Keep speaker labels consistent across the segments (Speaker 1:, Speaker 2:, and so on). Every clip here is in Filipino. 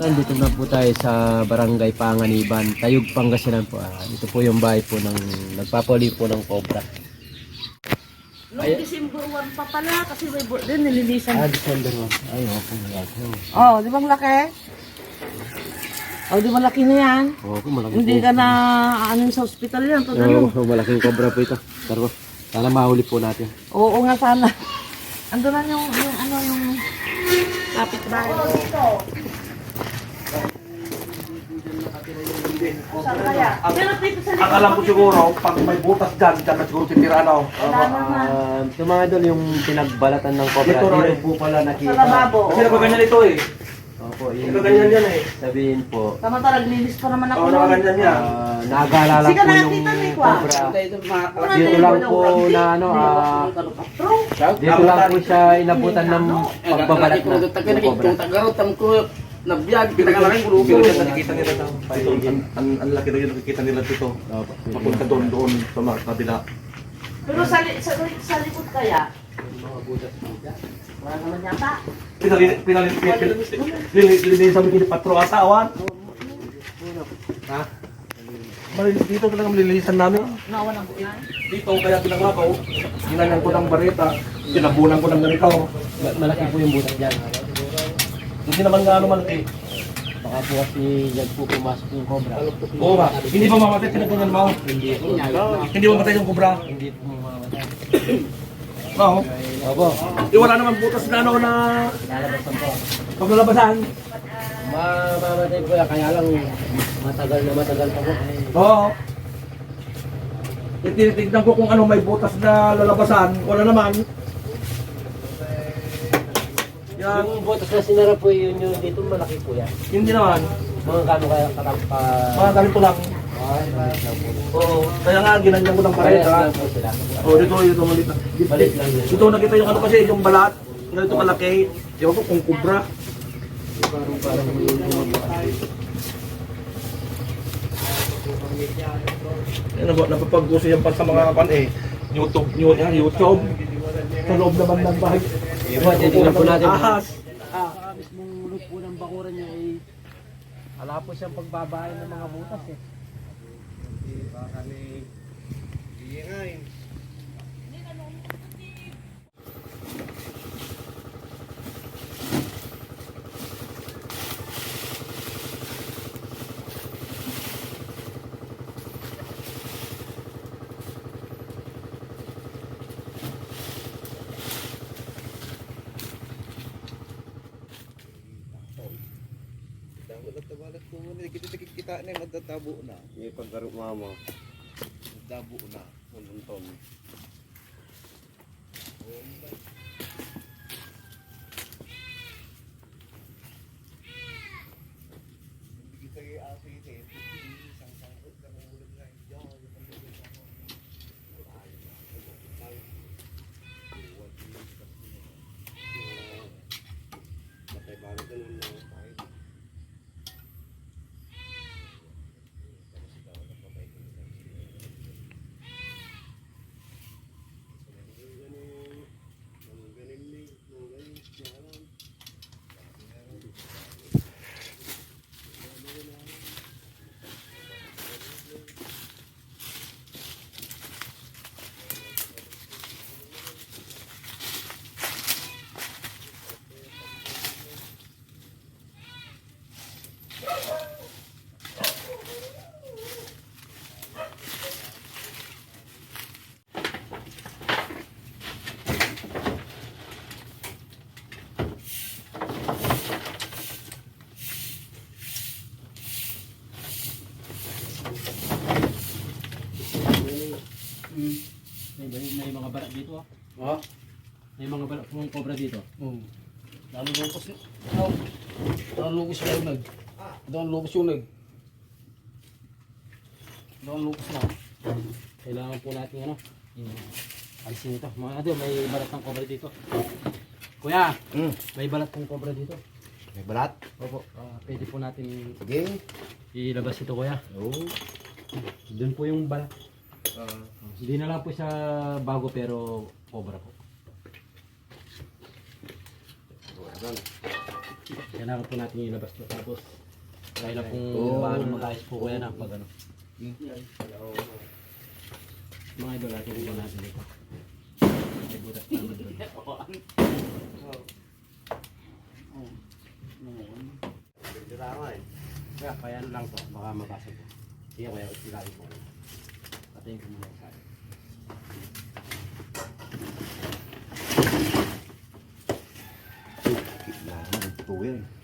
Speaker 1: Nandito na po tayo sa Barangay Panganiban, Tayug, Pangasinan po. Ah, ito po yung bahay po ng nagpapali po ng cobra.
Speaker 2: Noong December 1 pa pala kasi may birthday nililisan.
Speaker 1: Ah, December 1. Ay, opo. Okay.
Speaker 2: Oh, di bang laki? Oh, di ba laki na yan?
Speaker 1: Opo, malaki
Speaker 2: Hindi
Speaker 1: po.
Speaker 2: ka na ano sa ospital yan. Pag ano.
Speaker 1: Oo, malaking cobra po ito. Pero sana mahuli po natin.
Speaker 2: Oo nga sana. Ando na yung, yung ano yung Pero dito sa
Speaker 3: Ang alam ko siguro, pag may butas dyan, dyan na siguro titira na.
Speaker 1: Ah, ito mga idol, yung pinagbalatan ng cobra.
Speaker 3: Ito,
Speaker 1: Dito
Speaker 3: Roy.
Speaker 1: po pala
Speaker 2: Sa
Speaker 1: nakita.
Speaker 2: lababo.
Speaker 3: Kasi nakaganyan ito eh.
Speaker 1: Opo, yun.
Speaker 3: Nakaganyan yan eh.
Speaker 1: Sabihin po,
Speaker 2: Tama talaga, linis pa naman ako
Speaker 3: Oo, nakaganyan yan.
Speaker 1: nag-aalala
Speaker 2: Sige,
Speaker 1: po yung
Speaker 2: Wala
Speaker 1: Dito lang
Speaker 2: yung
Speaker 1: po na ano, ah, dito lang po siya inabutan ng pagbabalat na
Speaker 4: ko nabiyag.
Speaker 3: Pinakalaking
Speaker 4: grupo.
Speaker 3: dyan nakikita nila. Ito, ang- ang ang laki na yun nakikita nila dito.
Speaker 1: Opo.
Speaker 3: Papunta doon, doon sa mga kabila.
Speaker 2: Pero sa, sa, sa likod kaya, wala naman yata.
Speaker 3: Pinalin, pinalin, pinalin, pinalin, pinalin sa mga patro ata, awan. Ha? Dito talaga malilinisan namin.
Speaker 2: Nawa ng buyan.
Speaker 3: Dito, kaya pinangabaw. Ginanyan ko ng bareta. Sinabunan ko ng ganito.
Speaker 1: Ma- Malaki po yung butas dyan.
Speaker 3: Hindi naman gaano malaki.
Speaker 1: Baka po kasi dyan po pumasok yung cobra.
Speaker 3: Oo ba? Hindi ba mamatay pinagganyan mo?
Speaker 1: Hindi po.
Speaker 3: Hindi ba mamatay yung kubra?
Speaker 1: Hindi po mamamatay.
Speaker 3: Oo.
Speaker 1: Opo.
Speaker 3: Eh, wala naman butas na ano na
Speaker 1: Lalabasan po.
Speaker 3: paglalabasan.
Speaker 1: Mamamatay po yan. Kaya lang matagal na matagal pa po.
Speaker 3: Oo. Eh, tinitignan ko kung ano may butas na lalabasan. Wala naman. Yan.
Speaker 1: Yung butas na sinara po yun yung dito malaki po yan.
Speaker 3: Hindi naman.
Speaker 1: Mga kano kaya katampa.
Speaker 3: Mga ganito lang.
Speaker 1: Po.
Speaker 3: Oo. Kaya nga, ginanyan ko ng
Speaker 1: po sila.
Speaker 3: Oo, dito, dito, maliit na. Dito,
Speaker 1: yun.
Speaker 3: Nakita yung ano kasi, yung balat. Ganito malaki. Ewan ko kung kubra.
Speaker 1: Parang parang yung bumabukas.
Speaker 3: Yan, nap napapaggusto yan pa sa mga pan eh. YouTube, new, yan, YouTube. Sa loob naman ng bahay.
Speaker 1: Iba, titignan po natin.
Speaker 3: Ahas.
Speaker 1: Ah, sa mismong loop po ng bakuran niya ay wala po siyang pagbabahay ng mga butas eh. Baka may
Speaker 5: kita na magtatabo na.
Speaker 1: may pagkaro mama.
Speaker 5: Magtabo na. Ununton.
Speaker 1: May, may, may mga balat
Speaker 3: Ha?
Speaker 1: May mga balat ng cobra dito.
Speaker 4: Oo. Lalo lukos yun. Ano? Lalo lukos yung nag. Ang lukos yung nag. Ang lukos na.
Speaker 1: Kailangan po natin ano, alisin ito. Mga ano, may balat ng cobra dito. Kuya,
Speaker 5: Hmm.
Speaker 1: may balat ng cobra dito.
Speaker 5: May balat?
Speaker 1: Opo, ah, pwede po natin
Speaker 5: Sige.
Speaker 1: ilabas ito kuya.
Speaker 5: Oo.
Speaker 1: Doon po yung balat.
Speaker 5: Ah.
Speaker 1: Hindi na lang po siya bago pero cobra po. Kailangan po natin ilabas to. Tapos, kaya lang kung
Speaker 5: Oo.
Speaker 1: paano mag-ayos po kuya na pag ano. Mga idol natin po natin dito. May butas na doon. Kaya, kaya ano lang to, baka mabasa po. Sige kaya, ilalim po. Patayin ko muna sa akin.
Speaker 5: Kailangan ito yan.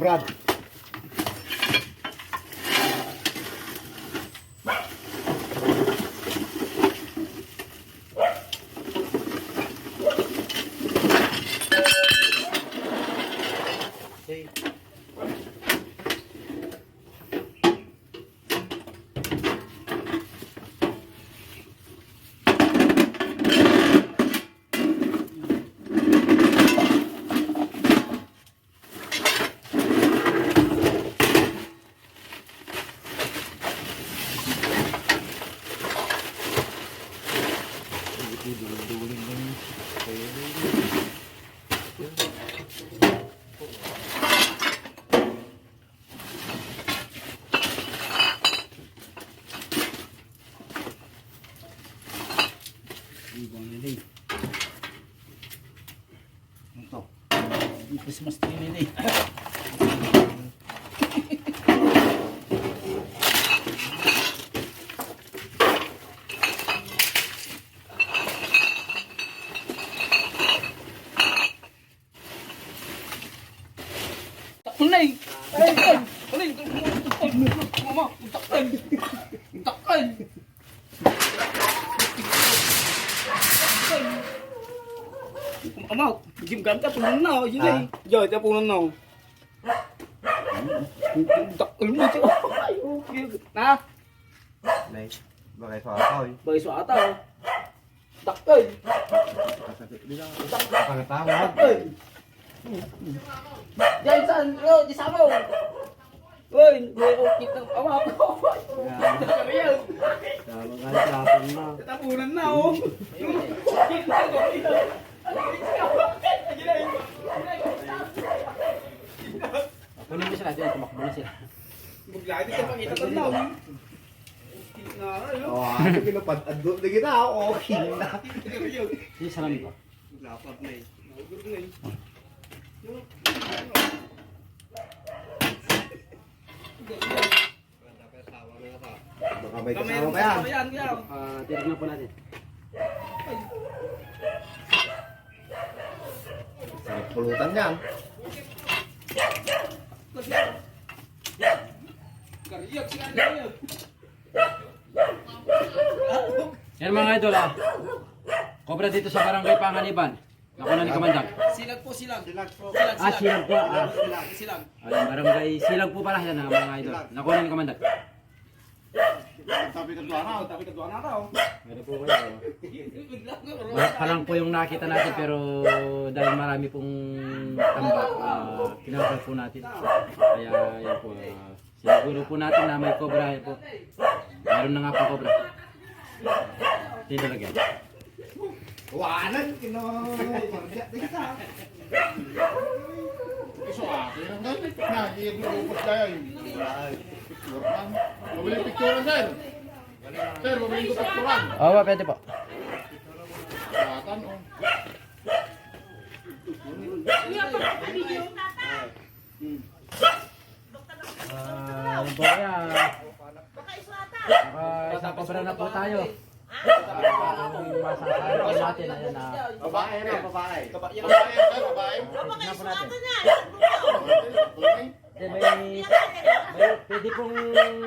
Speaker 5: обратно. Na,
Speaker 1: Ama, Jim ganta punan na, yun ay. Yo, ta punan na. Tak ilmu ci. Na,
Speaker 5: Nay, bakay sa ako eh.
Speaker 1: bagay sa ata. Tak ay.
Speaker 5: Pangatawag.
Speaker 1: Diyan san, yo, di samo. Oy, may okit ng ama ko. Kaya,
Speaker 6: Tama nga tapon na.
Speaker 1: tapunan na oh. Kunin mo sila, diyan tumakbo na sila. Bugladi ka pakita ko na.
Speaker 5: Oh, ano pinapad ando na kita, okay na.
Speaker 1: Sige, salamin ko.
Speaker 5: Baka may kasama pa yan.
Speaker 1: Ah, titignan po natin.
Speaker 5: Pulutan yan.
Speaker 1: Yan mga idol ah. Cobra dito sa barangay Panganiban. Nakuha ni Kamandang.
Speaker 4: Silag po, silag. Silag po.
Speaker 1: Ah, silag po. Ah.
Speaker 4: Silag, silag.
Speaker 1: Ayun, barangay silag po pala yan ah, mga idol. Nakuha ni Kamandang.
Speaker 4: Tapi ka dua na, tapi ka dua na raw.
Speaker 1: Meron po kayo. Palang po yung nakita natin pero dahil marami pong tambak, uh, kinakal po natin. Kaya yan po, ah, siguro po natin na may cobra yan po. Meron na nga po cobra. Tinalagyan.
Speaker 5: Wanan, kino. Marga, tika.
Speaker 7: Iso akin ang gamit na, hindi mo upos dahil. Picture lang. Mabili picture sir. Sir, mabili ko picture
Speaker 1: Oo, oh, pwede po.
Speaker 7: Satan, oh.
Speaker 1: Ah, yun po kaya. Baka isang cobra na po tayo. Na.
Speaker 5: Babae na, babae.
Speaker 7: Babae sir, babae.
Speaker 1: Tignan po natin. May, pwede pong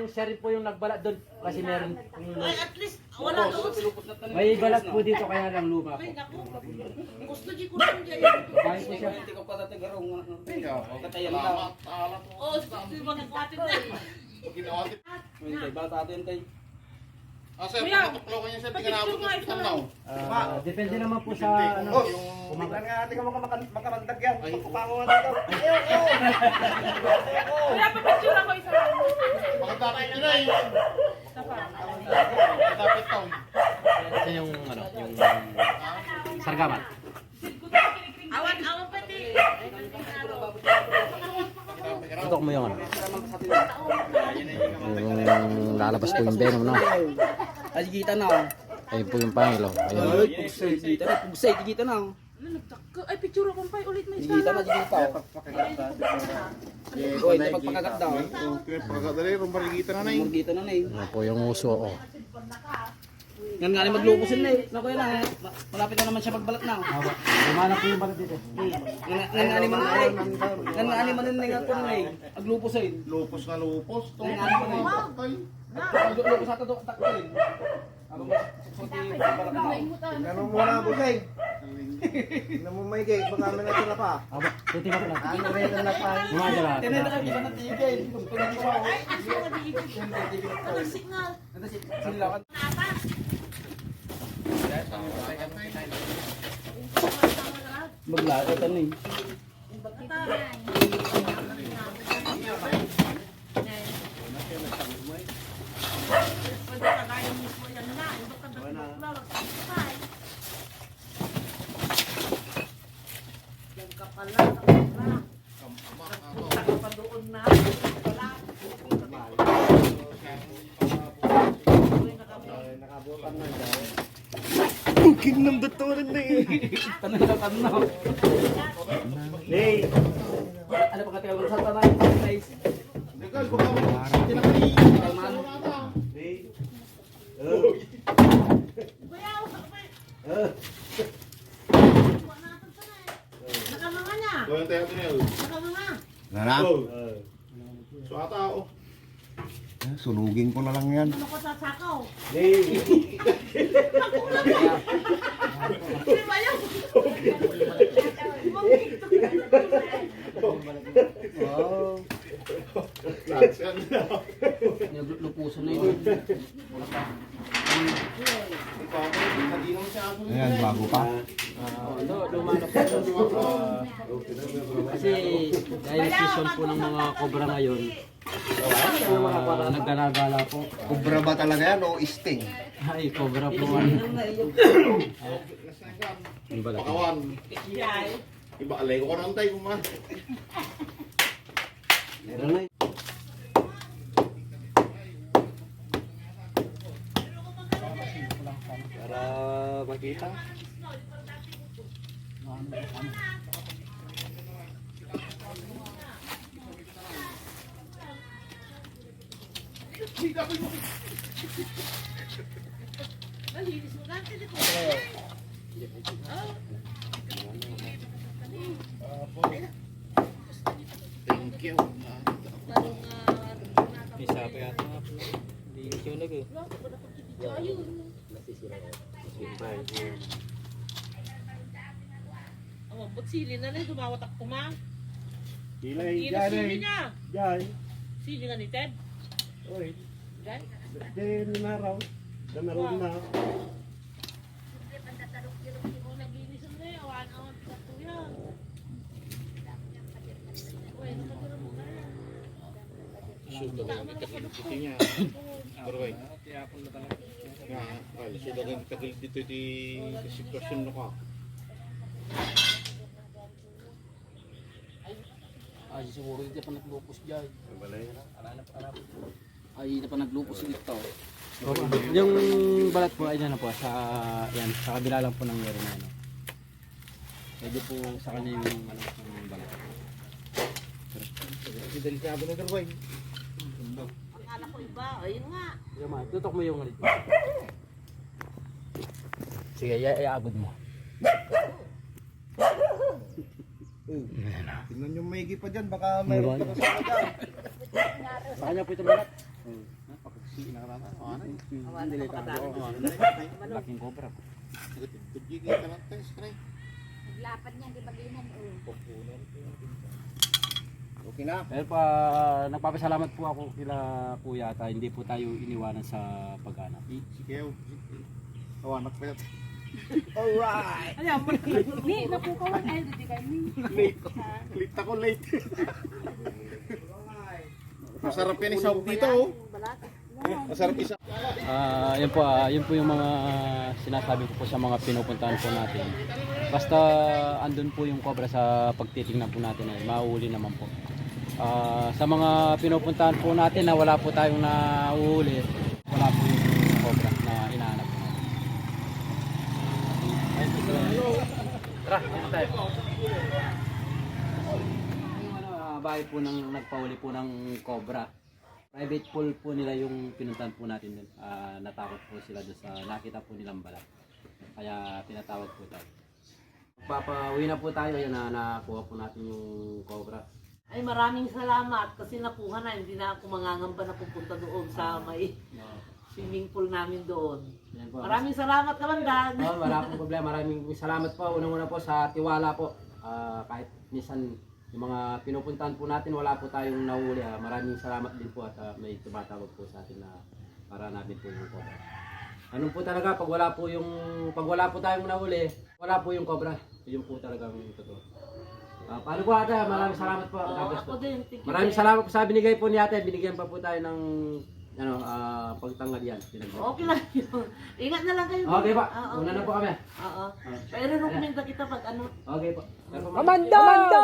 Speaker 1: siya rin po yung nagbalat doon kasi meron
Speaker 2: Ay, at least, wala doon.
Speaker 1: may balat po dito kaya lang luma po.
Speaker 2: Gusto di ko lang dyan.
Speaker 1: Bahay po siya.
Speaker 4: Hindi ko pa tatarong. Katayan lang.
Speaker 2: Oo, mo nagkatid na.
Speaker 4: Tayo, bata din tayo.
Speaker 7: Ah, sir, pagkatuklaw niya, sir, tingnan isang now.
Speaker 1: Ah, depende naman po sa ano, yung
Speaker 5: Tignan nga natin kung maka- makamandag yan. Pagkupango nga dito. Ayaw, ayaw.
Speaker 8: Wala pa picture ako isa lang.
Speaker 7: Baka dapat yun ay. Dapat to.
Speaker 1: ito yung ano, yung sargaman.
Speaker 2: Awan, awan pati.
Speaker 6: Tutok mo yung ano. Yung lalabas po yung venom, no?
Speaker 4: Ay, kita na. oh.
Speaker 6: Ayun po yung pangilo. Ayun.
Speaker 4: Ay, pugsay, na. Pugsay, kita na. oh.
Speaker 8: Ano, nagtaka? Ay, picture ako pa ulit may
Speaker 4: Kita na,
Speaker 8: isa.
Speaker 4: kita. Uy, ito pagpakagat daw.
Speaker 7: Okay, pagkadali, rumbaligita na na eh.
Speaker 4: Na na eh.
Speaker 6: Ano po yung uso, oh.
Speaker 4: Yan nga rin maglubusin na eh. Naku yan na eh. Ma- Malapit na naman siya magbalat na. oh.
Speaker 1: Lumana po yung balat dito.
Speaker 4: Nga nga ni man na eh. Nga nga ni man na nga ko na eh. Aglupos eh.
Speaker 7: Lupos na lupos. Ito
Speaker 4: Ay, ano ba. Aglupos sa takto eh. Ano ba? Suti balat na.
Speaker 5: Tignan mo muna, busay. Tignan mo may gay. Baka may pa.
Speaker 1: Aba, po natin.
Speaker 5: Ano rin ang lapay?
Speaker 1: Lumana ba?
Speaker 4: Tinay na kayo ba ng tigil? Gusto na siya.
Speaker 2: Ay, asa ka di Ano signal?
Speaker 4: Ito si Silakan.
Speaker 2: Napa?
Speaker 4: Maglaot ito na eh
Speaker 2: ka gaya mo po yan na. Ito ka nagkuklaw. Ay. Yan ka pala. Wala. Punta ka pa doon na. Wala.
Speaker 5: Bukid ng datoran na eh.
Speaker 4: Tanong na tanong.
Speaker 5: Hey.
Speaker 4: Ano pa katagal sa tanong? Guys.
Speaker 7: Legal, baka tinakali.
Speaker 4: Kalman.
Speaker 5: Hey.
Speaker 2: Kuya, Nakanganga niya.
Speaker 7: Gawin tayo ito niya.
Speaker 2: Nakanganga.
Speaker 5: Nara?
Speaker 7: So ata oh.
Speaker 5: Sunugin ko na lang yan.
Speaker 2: Ano ko sasakaw?
Speaker 5: Hey.
Speaker 2: Di ba yun?
Speaker 5: Wow.
Speaker 4: Naglupusan na yun.
Speaker 5: Ayan, bago pa.
Speaker 1: Ah, ano, lumana po. Ah, kasi dahil season po ng mga cobra ngayon, uh, naggalagala po.
Speaker 5: Kubra ba talaga yan o sting?
Speaker 1: Ay, cobra po. Ano? Yung balat.
Speaker 7: Iba alay ko karon tay kuma.
Speaker 5: Meron na Para makita.
Speaker 2: Nalinis mo dati dito.
Speaker 7: Thank you.
Speaker 1: Isa pa yata. Hindi siya nag eh.
Speaker 2: Oh, ba't sili na rin? Dumawatak ko ma. Sili sili niya.
Speaker 5: Yan.
Speaker 2: Sili nga ni Ted.
Speaker 5: Oy.
Speaker 2: Gan?
Speaker 5: Then, naraw. Nanaroon na.
Speaker 2: Naginis mo na yun. Awan, awan. Pagkato yan. Uy, nakatira mo na yan. Tama na pa
Speaker 7: niya. Pero wait. Nga, ay, sila kang tagal dito di sitwasyon na ka.
Speaker 4: Ay, siguro hindi pa naglupos dyan. Ay, hindi pa naglupos dito.
Speaker 1: Yung balat po ay ano po sa yan sa kabila lang po ng meron na ano. Medyo po sa kanya yung ano yung balat.
Speaker 5: Delikado na galway.
Speaker 2: Anak ko iba. Ayun nga.
Speaker 1: Yung mga tutok mo yung ano. Sige, iaagod mo.
Speaker 5: Tingnan nyo maigi pa dyan, baka mayroon pa kasama dyan.
Speaker 1: Sa kanya po ito balat. Laking cobra.
Speaker 7: Tugigil ka lang, test, kare.
Speaker 9: Naglapad niya, di ba ginan? Oh.
Speaker 5: Okay na.
Speaker 1: Pero pa, nagpapasalamat po ako kila kuya at hindi po tayo iniwanan sa paghanap.
Speaker 7: Si Keo. Tawanak pa yan.
Speaker 5: Alright!
Speaker 8: Ni, napukawan ay di kay ni.
Speaker 7: Late. Late ako, late. Masarap yan isaw dito, oh. Masarap isa.
Speaker 1: Ah, yun po, ah, yun po yung mga sinasabi ko po sa mga pinupuntahan po natin. Basta andun po yung cobra sa pagtitingnan po natin ay mauuli naman po. Ah, sa mga pinupuntahan po natin na wala po tayong nauuli, wala po yung cobra na sila. Tara, dito tayo. Ah, bahay po ng nagpauli po ng cobra. Private pool po nila yung pinuntahan po natin dun. Ah, natakot po sila sa nakita po nilang balat. Kaya pinatawag po tayo. Papauwi na po tayo. Ayan na nakuha po natin yung cobra.
Speaker 2: Ay maraming salamat kasi nakuha na, hindi na ako mangangamba na pupunta doon sa may swimming pool namin doon.
Speaker 1: Po.
Speaker 2: Maraming salamat kamandan.
Speaker 1: Oh, wala pong problema. Maraming salamat po. Unang-una po sa tiwala po. Ah, kahit minsan yung mga pinupuntahan po natin, wala po tayong nahuli. ah. Maraming salamat din po at ah, may tumatawag po sa atin na para natin po yung cobra. Ano po talaga, pag wala po yung, pag wala po tayong nahuli, wala po yung cobra. Yun po talagang totoo. Ah, paano po ate? Maraming salamat po. Bless
Speaker 2: ako
Speaker 1: po.
Speaker 2: din. Thank you,
Speaker 1: Maraming salamat po sa binigay po ni ate. Binigyan pa po tayo ng ano, ah, pagtanggal yan. Pinag-
Speaker 2: Okay lang yun. Ingat na lang kayo.
Speaker 1: Okay pa.
Speaker 2: Oo,
Speaker 1: Una na po kami.
Speaker 2: Oo. Pero rekomenda kita pag ano.
Speaker 1: Okay po.
Speaker 6: Amanda! Amanda!